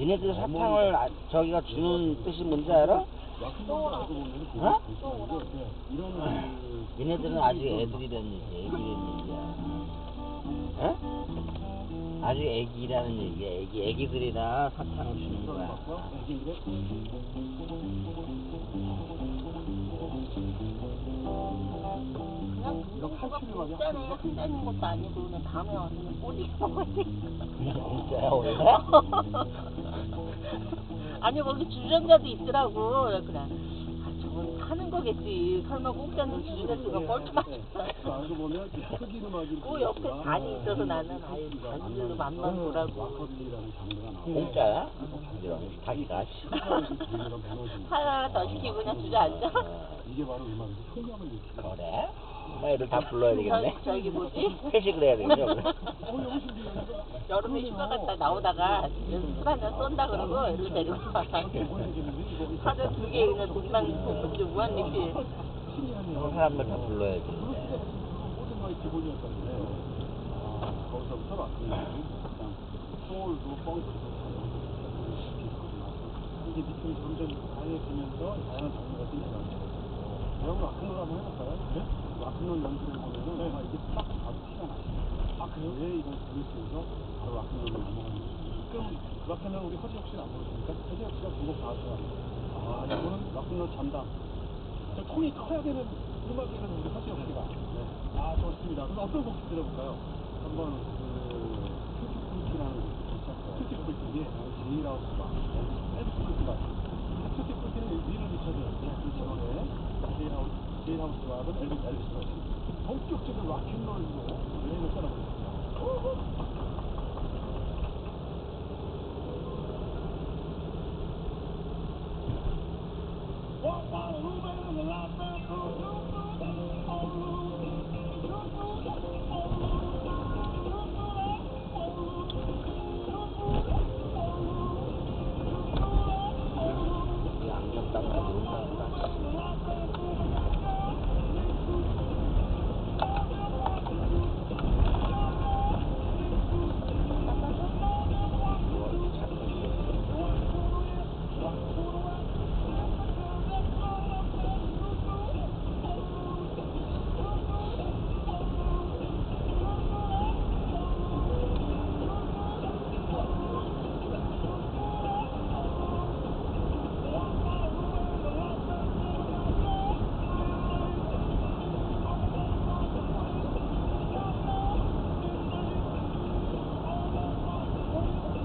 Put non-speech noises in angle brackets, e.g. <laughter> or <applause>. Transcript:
얘네들 사탕을 아- 저기가 주는 뜻이 뭔지 알아? 어? 얘네들은 <laughs> 아직 애들이라는 얘기야, 애기라는 얘기야. 어? 아직 애기라는 얘기야, 애기. 애기들이라 사탕을 주는 거야. 것도 아니고 와서 꼬리 원래? <laughs> 아니 거기 주전자도 있더라고. 그래 아 사는 거겠지. 설마 공짜는 주전자가 뻘쭘하지. 그 알고 보면 그 흑인 음악이 그 옆에 단이 있어서 나는 아유 단들로 맘만 보라고. 와커빌리라는 장르가 나와. 공짜야? 이런 자기가 씨. 하나 더 시키고 그냥 주저앉아. 이게 바로 음악의 효능을 일으키는 그래? 나 애들 다 불러야 되겠네. 저, 저기 뭐지? 회식을 해야 되겠네. 여름에 휴가 갔다 나오다가 술 한잔 쏜다 그러고 애들 데리고 와. 하루 두개 그냥 동방 동분들 무한리필. 그 사람들 다 불러야 돼. 모든 거의 기본이었던데 아, 거기서부터 소울도 펑크도 이게 밑으로 점점 다양해지면서 다양한 장르가 생겨나고 여러분 락큰롤 한번 해볼까요? 네? 락큰롤 연주를 보면은 아, 이게 딱 바로 티가 나요. 아 그래요? 왜 이걸 부르면서 바로 락큰롤로 넘어가는 거죠? 그럼 락큰롤 우리 허지혁 씨는 안 보여줍니까? 허지혁 씨가 중국 가수야. 아 이거는 락큰롤 잠담. 저 톤이 커야 되는 음악에는 우리 허지혁 씨가. 네. 아 좋습니다. 그럼 어떤 곡 들어볼까요? 한번 그 큐티풀키라는. 큐티풀키 이게 제이라우스가 엘비스 풀키가 큐티풀키는 리는 리처드였는데 그 전에 제이하우스 대한 수학은 엘리트 아리스토 본격적인 락앤롤로 여행을 떠나보겠습니다. Walk on, move in the.